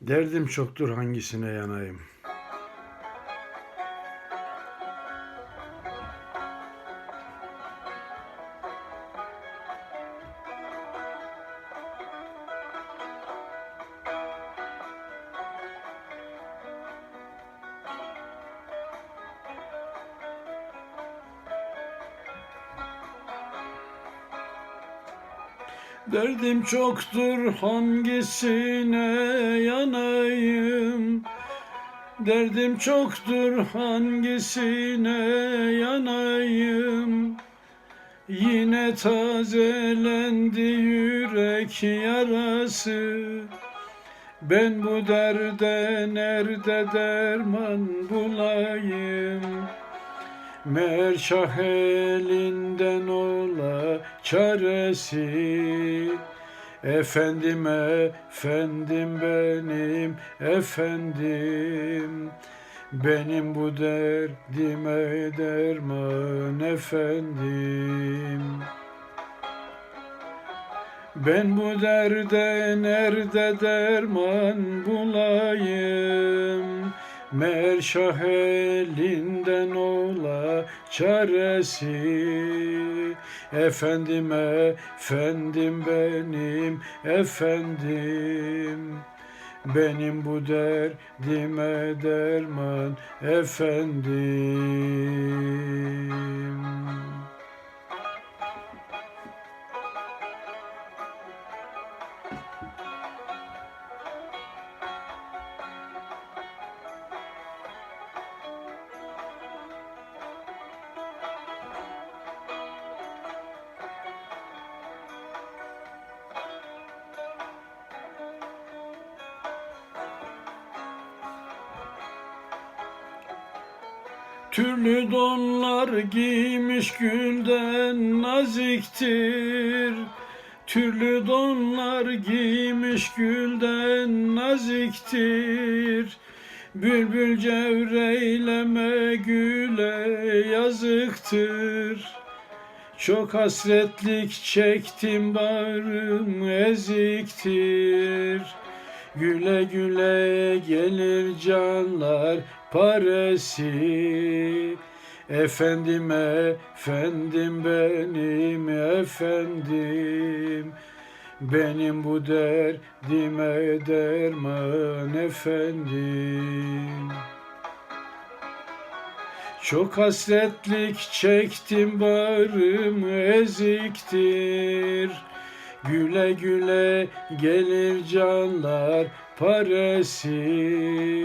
Derdim çoktur hangisine yanayım. Derdim çoktur hangisine yanayım? Derdim çoktur hangisine yanayım? Yine tazelendi yürek yarası. Ben bu derde nerede derman bulayım Meğer şah elinden ola çaresi. Efendim efendim benim efendim. Benim bu derdime derman efendim. Ben bu derde nerede derman bulayım Mer şah elinden ola çaresi. Efendim efendim benim efendim. Benim bu derdime derman efendim Türlü donlar giymiş gülden naziktir. Türlü donlar giymiş gülden naziktir. Bülbül cevreyleme güle yazıktır. Çok hasretlik çektim bağrım eziktir. Güle güle gelir canlar paresi. Efendim efendim benim efendim. Benim bu derdime derman efendim. Çok hasretlik çektim bağrım eziktir. Güle güle gelir canlar paresi